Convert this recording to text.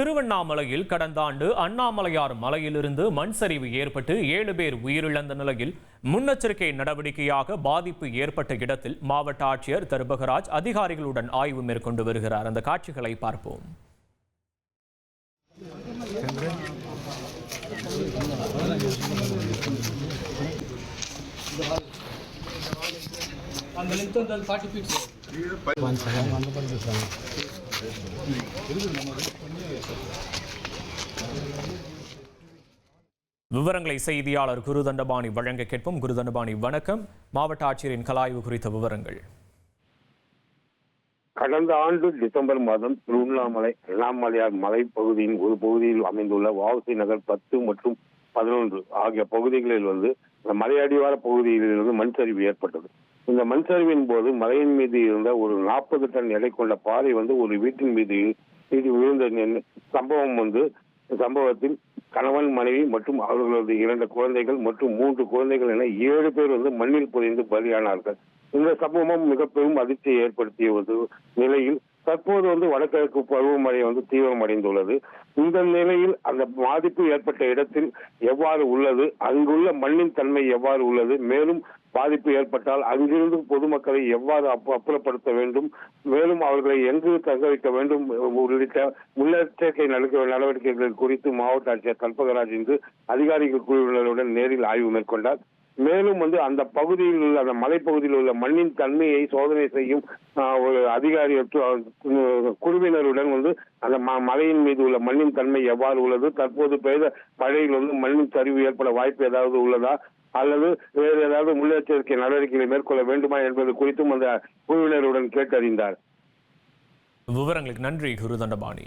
திருவண்ணாமலையில் கடந்த ஆண்டு அண்ணாமலையார் மலையிலிருந்து மண் சரிவு ஏற்பட்டு ஏழு பேர் உயிரிழந்த நிலையில் முன்னெச்சரிக்கை நடவடிக்கையாக பாதிப்பு ஏற்பட்ட இடத்தில் மாவட்ட ஆட்சியர் தர்பகராஜ் அதிகாரிகளுடன் ஆய்வு மேற்கொண்டு வருகிறார். அந்த காட்சிகளை பார்ப்போம். அந்த விவரங்களை செய்தியாளர் குருதண்டபாணி வழங்க கேட்போம். குருதண்டபாணி வணக்கம். மாவட்ட ஆட்சியரின் கலாய்வு குறித்த விவரங்கள். கடந்த ஆண்டு டிசம்பர் மாதம் திருவண்ணாமலை அண்ணாமலையார் மலைப்பகுதியின் ஒரு பகுதியில் அமைந்துள்ள வாவசி நகர் பத்து மற்றும் பதினொன்று ஆகிய பகுதிகளில் வந்து மலையடிவார பகுதியிலிருந்து மண் சரிவு ஏற்பட்டது. இந்த மண் சரிவின் போது மலையின் மீது இருந்த ஒரு நாற்பது டன் எடை கொண்ட பாறை வந்து ஒரு வீட்டின் மீது மீது விழுந்த சம்பவம் வந்து சம்பவத்தில் கணவன் மனைவி மற்றும் அவர்களது இரண்டு குழந்தைகள் மற்றும் மூன்று குழந்தைகள் என ஏழு பேர் வந்து மண்ணில் புதைந்து பலியானார்கள். இந்த சம்பவம் மிக பெரும் அதிர்ச்சியை ஏற்படுத்திய ஒரு நிலையில் தற்போது வந்து வடகிழக்கு பருவமழை வந்து தீவிரமடைந்துள்ளது. இந்த நிலையில் அந்த பாதிப்பு ஏற்பட்ட இடத்தில் எவ்வாறு உள்ளது? அங்குள்ள மண்ணின் தன்மை எவ்வாறு உள்ளது? மேலும் பாதிப்பு ஏற்பட்டால் அங்கிருந்து பொதுமக்களை எவ்வாறு அப்பு- அப்புறப்படுத்த வேண்டும்? மேலும் அவர்களை எங்கு தங்க வைக்க வேண்டும்? உள்ளிட்ட முன்னெச்சரிக்கை நடக்க- நடவடிக்கைகள் குறித்து மாவட்ட ஆட்சியர் கல்பகராஜ் இன்று அதிகாரிகள் குழுவினருடன் நேரில் ஆய்வு மேற்கொண்டார். மேலும் வந்து அந்த பகுதியில் உள்ள அந்த மலைப்பகுதியில் உள்ள மண்ணின் தன்மையை சோதனை செய்யும் ஒரு அதிகாரி குழுவினருடன் வந்து அந்த மலையின் மீது உள்ள மண்ணின் தன்மை எவ்வாறு உள்ளது? தற்போது பெய்த மழையில் வந்து மண்ணின் சரிவு ஏற்பட வாய்ப்பு ஏதாவது உள்ளதா? அல்லது வேறு ஏதாவது முன்னெச்சரிக்கை நடவடிக்கைகளை மேற்கொள்ள வேண்டுமா என்பது குறித்தும் அந்த குழுவினருடன் கேட்டறிந்தார். விவரங்களுக்கு நன்றி குருதண்டபாணி